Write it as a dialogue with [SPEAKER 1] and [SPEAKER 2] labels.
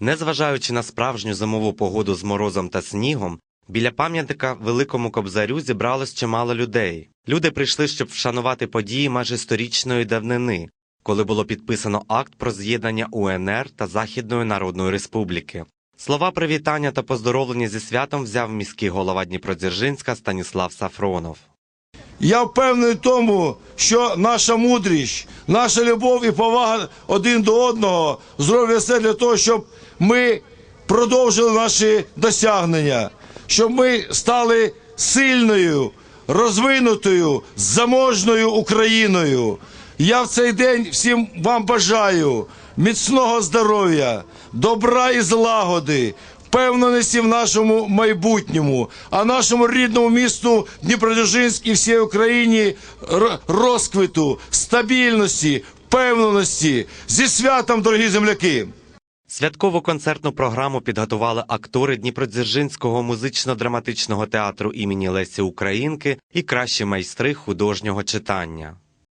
[SPEAKER 1] Незважаючи на справжню зимову погоду з морозом та снігом, біля пам'ятника Великому Кобзарю зібралось чимало людей. Люди прийшли, щоб вшанувати події майже сторічної давнини, коли було підписано акт про з'єднання УНР та Західної Народної Республіки. Слова привітання та поздоровлення зі святом взяв міський голова Дніпродзержинська Станіслав Сафронов.
[SPEAKER 2] Я впевнений в тому, що наша мудрість, наша любов і повага один до одного зроблять все для того, щоб ми продовжили наші досягнення, щоб ми стали сильною, розвинутою, заможною Україною. Я в цей день всім вам бажаю міцного здоров'я, добра і злагоди, впевненості в нашому майбутньому, а нашому рідному місту Дніпродзержинськ і всій Україні р- розквіту, стабільності, впевненості. Зі святом, дорогі земляки!
[SPEAKER 1] Святкову концертну програму підготували актори Дніпродзержинського музично-драматичного театру імені Лесі Українки і кращі майстри художнього читання.